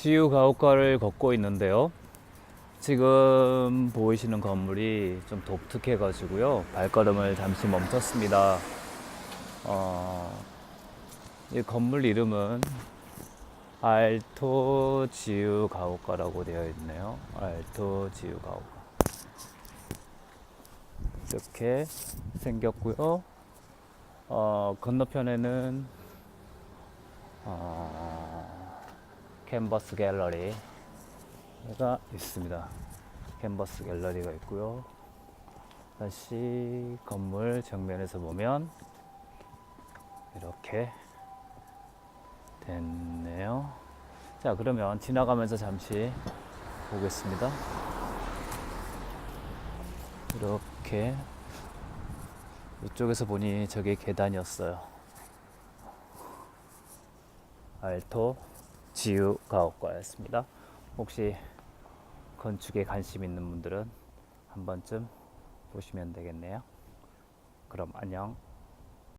지유 가옥가를 걷고 있는데요. 지금 보이시는 건물이 좀 독특해 가지고요. 발걸음을 잠시 멈췄습니다. 어, 이 건물 이름은 알토 지유 가옥가라고 되어 있네요. 알토 지유 가옥가. 이렇게 생겼고요. 어, 건너편에는 어, 캔버스 갤러리가 있습니다. 캔버스 갤러리가 있고요. 다시 건물 정면에서 보면 이렇게 됐네요. 자, 그러면 지나가면서 잠시 보겠습니다. 이렇게 이쪽에서 보니 저게 계단이었어요. 알토 지유 가옥과였습니다. 혹시 건축에 관심 있는 분들은 한 번쯤 보시면 되겠네요. 그럼 안녕.